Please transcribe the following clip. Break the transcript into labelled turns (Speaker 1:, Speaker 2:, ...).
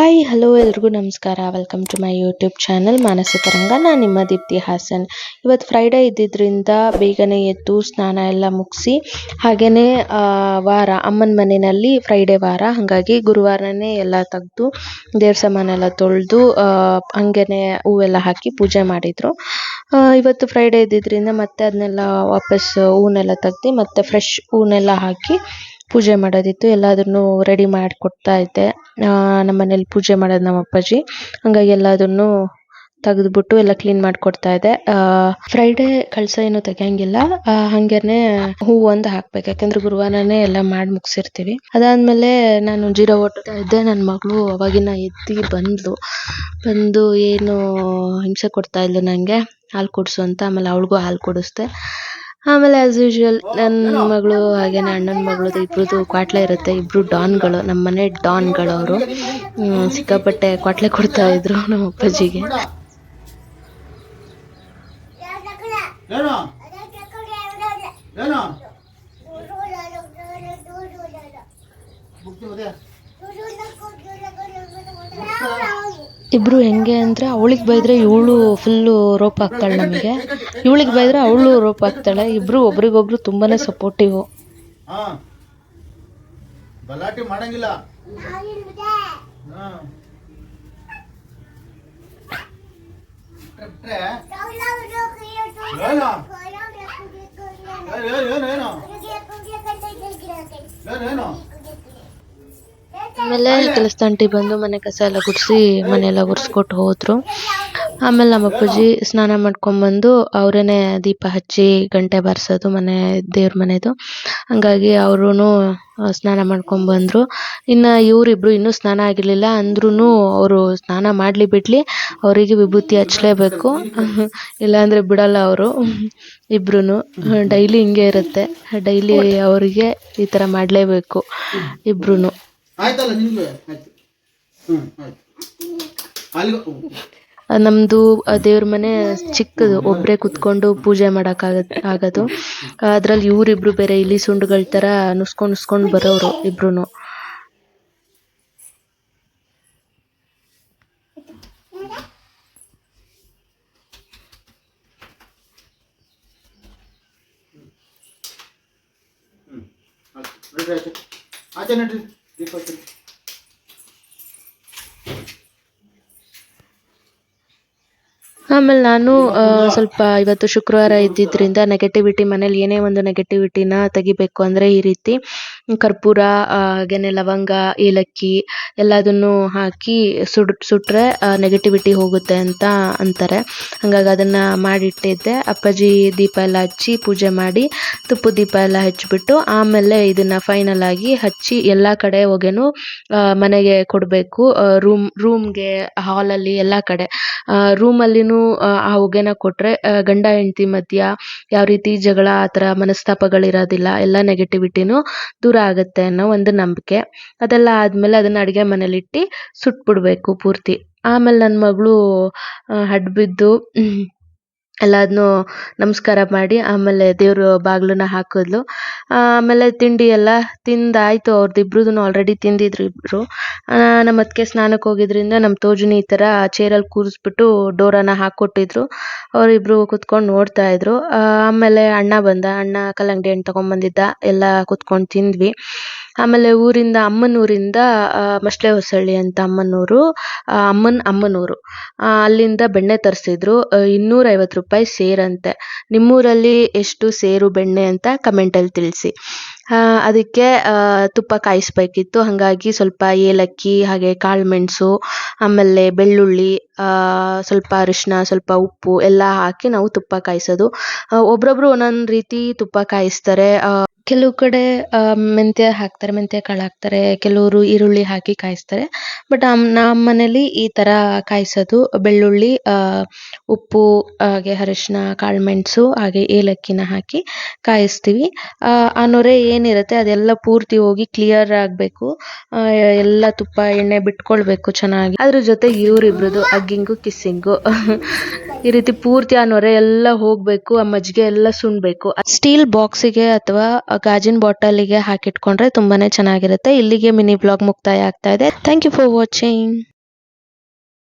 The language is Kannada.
Speaker 1: ಹಾಯ್ ಹಲೋ ಎಲ್ರಿಗೂ ನಮಸ್ಕಾರ. Welcome to my YouTube channel Manasa Taranga ನಾನು ನಿಮ್ಮ ದೀಪ್ತಿ ಹಾಸನ್. ಇವತ್ತು ಫ್ರೈಡೇ ಇದ್ದಿದ್ದರಿಂದ ಬೇಗನೆ ಎದ್ದು ಸ್ನಾನ ಎಲ್ಲ ಮುಗಿಸಿ ಹಾಗೆಯೇ ವಾರ, ಅಮ್ಮನ ಮನೆಯಲ್ಲಿ ಫ್ರೈಡೇ ವಾರ. ಹಾಗಾಗಿ ಗುರುವಾರನೇ ಎಲ್ಲ ತೆಗೆದು ದೇವ್ರ ಸಾಮಾನೆಲ್ಲ ತೊಳೆದು ಹಂಗೆ ಹೂವೆಲ್ಲ ಹಾಕಿ ಪೂಜೆ ಮಾಡಿದರು. ಇವತ್ತು ಫ್ರೈಡೇ ಇದ್ದಿದ್ದರಿಂದ ಮತ್ತೆ ಅದನ್ನೆಲ್ಲ ವಾಪಸ್ ಹೂವನ್ನೆಲ್ಲ ತೆಗ್ದು ಮತ್ತೆ ಫ್ರೆಶ್ ಹೂವನ್ನೆಲ್ಲ ಹಾಕಿ ಪೂಜೆ ಮಾಡೋದಿತ್ತು ಎಲ್ಲದನ್ನು ರೆಡಿ ಮಾಡಿಕೊಡ್ತಾ ಇದ್ದೆ. ನಮ್ಮ ಮನೇಲಿ ಪೂಜೆ ಮಾಡೋದು ನಮ್ಮ ಅಪ್ಪಾಜಿ. ಹಂಗಾಗಿ ಎಲ್ಲದನ್ನು ತೆಗೆದ್ಬಿಟ್ಟು ಎಲ್ಲ ಕ್ಲೀನ್ ಮಾಡಿಕೊಡ್ತಾ ಇದ್ದೆ. ಫ್ರೈಡೇ ಕಳಸ ಏನು ತೆಗಿಯಂಗಿಲ್ಲ. ಹಂಗೇನೆ ಹೂವು ಒಂದು ಹಾಕ್ಬೇಕು. ಯಾಕಂದ್ರೆ ಗುರುವಾರನೇ ಎಲ್ಲ ಮಾಡಿ ಮುಗಿಸಿರ್ತೀವಿ. ಅದಾದ್ಮೇಲೆ ನಾನು ಜೀರೋ ಓಟ್ತಾ ಇದ್ದೆ. ನನ್ನ ಮಗಳು ಅವಾಗಿನ ಎದ್ದು ಬಂದ್ಲು. ಬಂದು ಏನು ಹಿಂಸೆ ಕೊಡ್ತಾ ಇದ್ಲು ನನಗೆ ಹಾಲು ಕುಡಿಸು ಅಂತ. ಆಮೇಲೆ ಅವಳಿಗೂ ಹಾಲು ಕುಡಿಸ್ದೆ. ಆಮೇಲೆ ಆಸ್ ಯೂಶುವಲ್ ನನ್ನ ಮಗಳು ಹಾಗೇನೆ ಅಣ್ಣನ ಮಗಳದು ಇಬ್ರದ್ದು ಕ್ವಾಟ್ಲೆ ಇರುತ್ತೆ. ಇಬ್ರು ಡಾನ್ಗಳು ನಮ್ಮ ಮನೆ ಡಾನ್ಗಳು ಅವರು ಸಿಕ್ಕಾಪಟ್ಟೆ ಕ್ವಾಟ್ಲೆ ಕೊಡ್ತಾ ಇದ್ರು ನಮ್ಮ ಅಪ್ಪಾಜಿಗೆ.
Speaker 2: ಏನು ಏನು ಬುಕ್ ಇದೆ
Speaker 1: ಇಬ್ರು ಹೆಂಗೆ ಅಂದ್ರೆ ಅವಳಿಗೆ ಬೈದರೆ ಇವಳು ಫುಲ್ಲು ರೋಪ್ ಹಾಕ್ತಾಳೆ ನಮಗೆ. ಇವಳಿಗೆ ಬೈದರೆ ಅವಳು ರೋಪ್ ಹಾಕ್ತಾಳೆ. ಇಬ್ರು ಒಬ್ರಿಗೊಬ್ರು ತುಂಬಾನೇ ಸಪೋರ್ಟಿವ್
Speaker 2: ಏನು?
Speaker 1: ಆಮೇಲೆ ಕೆಲಸದ ಆಂಟಿ ಬಂದು ಮನೆ ಕಸ ಎಲ್ಲ ಗುಡಿಸಿ ಮನೆಯೆಲ್ಲ ಒರೆಸ್ಕೊಟ್ಟು ಹೋದ್ರು. ಆಮೇಲೆ ನಮ್ಮ ಅಪ್ಪಾಜಿ ಸ್ನಾನ ಮಾಡ್ಕೊಂಬಂದು ಅವರೇನೆ ದೀಪ ಹಚ್ಚಿ ಗಂಟೆ ಬಾರಿಸೋದು ಮನೆ, ದೇವ್ರ ಮನೆದು. ಹಂಗಾಗಿ ಅವರು ಸ್ನಾನ ಮಾಡ್ಕೊಂಡ್ಬಂದ್ರು ಇನ್ನು ಇವರಿಬ್ರು ಇನ್ನೂ ಸ್ನಾನ ಆಗಿರಲಿಲ್ಲ ಅಂದ್ರೂ ಅವರು ಸ್ನಾನ ಮಾಡಲಿ ಬಿಡಲಿ, ಅವರಿಗೆ ವಿಭೂತಿ ಹಚ್ಚಲೇಬೇಕು ಇಲ್ಲಾಂದರೆ ಬಿಡಲ್ಲ ಅವರು ಇಬ್ರು ಡೈಲಿ ಹಿಂಗೆ ಇರುತ್ತೆ, ಡೈಲಿ ಅವರಿಗೆ ಈ ಥರ ಮಾಡಲೇಬೇಕು ಇಬ್ರು
Speaker 2: ಆಯ್ತಲ್ಲ ನಿಮ್ಗೆ ಆಯ್ತು. ಹ್ಞೂ ಆಯ್ತು. ಅಲ್ಲಿಗೆ
Speaker 1: ನಮ್ಮದು ದೇವ್ರ ಮನೆ ಚಿಕ್ಕದು. ಒಬ್ರೆ ಕುತ್ಕೊಂಡು ಪೂಜೆ ಮಾಡೋಕ್ಕಾಗತ್ ಆಗೋದು. ಅದ್ರಲ್ಲಿ ಇವ್ರಿಬ್ರು ಬೇರೆ ಇಲ್ಲಿ ಸುಂಡುಗಳ ಥರ ನುಸ್ಕೊಂಡು ನುಸ್ಕೊಂಡು ಬರೋರು ಇಬ್ರು
Speaker 2: ಆಯ್ತು. ನಡ್ರಿ. ಆಚೆ ಆಚೆ ನಡ್ರಿ ದೀಪ ಹಚ್ಚಿರಿ.
Speaker 1: ಆಮೇಲೆ ನಾನು ಸ್ವಲ್ಪ ಇವತ್ತು ಶುಕ್ರವಾರ ಇದ್ದಿದ್ದರಿಂದ ನೆಗೆಟಿವಿಟಿ ಮನೇಲಿ ಏನೇ ಒಂದು ನೆಗೆಟಿವಿಟಿನ ತೆಗಿಬೇಕು ಅಂದರೆ ಈ ರೀತಿ ಕರ್ಪೂರ ಆ, ಹಾಗೇನೆ ಲವಂಗ ಏಲಕ್ಕಿ ಎಲ್ಲದನ್ನು ಹಾಕಿ ಸುಡ್ ಸುಟ್ರೆ ನೆಗೆಟಿವಿಟಿ ಹೋಗುತ್ತೆ ಅಂತ ಅಂತಾರೆ. ಹಾಗಾಗಿ ಅದನ್ನು ಮಾಡಿಟ್ಟಿದ್ದೆ. ಅಪ್ಪಾಜಿ ದೀಪ ಎಲ್ಲ ಹಚ್ಚಿ ಪೂಜೆ ಮಾಡಿ ತುಪ್ಪದ ದೀಪ ಎಲ್ಲ ಹಚ್ಚಿಬಿಟ್ಟು ಆಮೇಲೆ ಇದನ್ನು ಫೈನಲ್ ಆಗಿ ಹಚ್ಚಿ ಎಲ್ಲ ಕಡೆ ಹೊಗೆನೂ ಮನೆಗೆ ಕೊಡಬೇಕು. ರೂಮ್ ರೂಮ್ಗೆ ಹಾಲಲ್ಲಿ ಎಲ್ಲ ಕಡೆ. ರೂಮಲ್ಲಿನೂ ಆ ಹೊಗೆನ ಕೊಟ್ಟರೆ ಗಂಡ, ಹೆಂಡತಿ ಮಧ್ಯ ಯಾವ ರೀತಿ ಜಗಳ ಆ ಥರ ಮನಸ್ತಾಪಗಳಿರೋದಿಲ್ಲ, ಎಲ್ಲ ನೆಗೆಟಿವಿಟಿನೂ ದೂರ ಆಗುತ್ತೆ ಅನ್ನೋ ಒಂದು ನಂಬಿಕೆ. ಅದೆಲ್ಲ ಆದಮೇಲೆ ಅದನ್ನ ಅಡುಗೆ ಮನೇಲಿಟ್ಟು ಸುಟ್ಬಿಡ್ಬೇಕು ಪೂರ್ತಿ. ಆಮೇಲೆ ನನ್ನ ಮಗಳು ಹಡ್ ಬಿದ್ದು ಎಲ್ಲದನ್ನೂ ನಮಸ್ಕಾರ ಮಾಡಿ, ಆಮೇಲೆ ದೇವ್ರ ಬಾಗಿಲನ್ನ ಹಾಕಿದ್ಲು. ಆಮೇಲೆ ತಿಂಡಿ ಎಲ್ಲ ತಿಂದಾಯಿತು. ಅವ್ರದ್ದು ಇಬ್ರದ್ದು ಆಲ್ರೆಡಿ ತಿಂದಿದ್ರು. ಇಬ್ಬರು ನಮ್ಮ ಅತ್ತಿಗೆ ಸ್ನಾನಕ್ಕೆ ಹೋಗಿದ್ರಿಂದ ನಮ್ಮ ತೋಜುನಿ ಈ ಥರ ಚೇರಲ್ಲಿ ಕೂರಿಸ್ಬಿಟ್ಟು ಡೋರನ್ನ ಹಾಕ್ಕೊಟ್ಟಿದ್ರು ಅವರಿಬ್ರು ಕುತ್ಕೊಂಡು ನೋಡ್ತಾ ಇದ್ರು. ಆಮೇಲೆ ಅಣ್ಣ ಬಂದ. ಅಣ್ಣ ಕಲ್ಲಂಗಡಿ ಹಣ್ಣು ತೊಗೊಂಬಂದಿದ್ದ. ಎಲ್ಲ ಕುತ್ಕೊಂಡು ತಿಂದ್ವಿ. ಆಮೇಲೆ ಊರಿಂದ ಅಮ್ಮನೂರಿಂದ ಮಸ್ಲೆ ಹೊಸಳ್ಳಿ ಅಂತ ಅಮ್ಮನೂರು ಅಮ್ಮನ ಅಮ್ಮನೂರು ಅಲ್ಲಿಂದ ಬೆಣ್ಣೆ ತರಿಸಿದ್ರು. ಇನ್ನೂರೈವತ್ತು ರೂಪಾಯಿ ಸೇರಂತೆ ನಿಮ್ಮೂರಲ್ಲಿ ಎಷ್ಟು ಸೇರು ಬೆಣ್ಣೆ ಅಂತ ಕಮೆಂಟಲ್ಲಿ ತಿಳಿಸಿ. ಅದಕ್ಕೆ ತುಪ್ಪ ಕಾಯಿಸ್ಬೇಕಿತ್ತು. ಹಾಗಾಗಿ ಸ್ವಲ್ಪ ಏಲಕ್ಕಿ ಹಾಗೆ ಕಾಳುಮೆಣಸು ಆಮೇಲೆ ಬೆಳ್ಳುಳ್ಳಿ ಸ್ವಲ್ಪ ಅರಿಶಿನ ಸ್ವಲ್ಪ ಉಪ್ಪು ಎಲ್ಲ ಹಾಕಿ ನಾವು ತುಪ್ಪ ಕಾಯಿಸೋದು. ಒಬ್ಬೊಬ್ರು ಒಂದೊಂದು ರೀತಿ ತುಪ್ಪ ಕಾಯಿಸ್ತಾರೆ. ಕೆಲವು ಕಡೆ ಮೆಂತ್ಯ ಹಾಕ್ತಾರೆ ಮೆಂತ್ಯ ಕಾಳು ಹಾಕ್ತಾರೆ ಕೆಲವರು ಈರುಳ್ಳಿ ಹಾಕಿ ಕಾಯಿಸ್ತಾರೆ. ಬಟ್ ನಮ್ಮ ಮನೇಲಿ ಈ ಥರ ಕಾಯಿಸೋದು. ಬೆಳ್ಳುಳ್ಳಿ ಉಪ್ಪು ಹಾಗೆ ಅರಿಶಿನ ಕಾಳುಮೆಣಸು ಹಾಗೆ ಏಲಕ್ಕಿನ ಹಾಕಿ ಕಾಯಿಸ್ತೀವಿ. ಆ, ಆ ನೊರೆ ಏನಿರುತ್ತೆ ಅದೆಲ್ಲ ಪೂರ್ತಿ ಹೋಗಿ ಕ್ಲಿಯರ್ ಆಗಬೇಕು. ಎಲ್ಲ ತುಪ್ಪ, ಎಣ್ಣೆ ಬಿಟ್ಕೊಳ್ಬೇಕು ಚೆನ್ನಾಗಿ. ಅದ್ರ ಜೊತೆ ಇವರಿಬ್ರದ್ದು ಅಗ್ಗಿಂಗು ಕಿಸ್ಸಿಂಗು ಈ ರೀತಿ ಪೂರ್ತಿ ಆ ಎಲ್ಲ ಹೋಗ್ಬೇಕು, ಆ ಮಜ್ಜಿಗೆ ಎಲ್ಲ ಸುಣ್ಬೇಕು. ಸ್ಟೀಲ್ ಬಾಕ್ಸಿಗೆ ಅಥವಾ ಗಾಜಿನ ಬಾಟಲಿಗೆ ಹಾಕಿಟ್ಕೊಂಡ್ರೆ ತುಂಬಾನೇ ಚೆನ್ನಾಗಿರುತ್ತೆ. ಇಲ್ಲಿಗೆ ಮಿನಿ ಬ್ಲಾಗ್ ಮುಕ್ತಾಯ ಆಗ್ತಾ ಇದೆ. Thank you for watching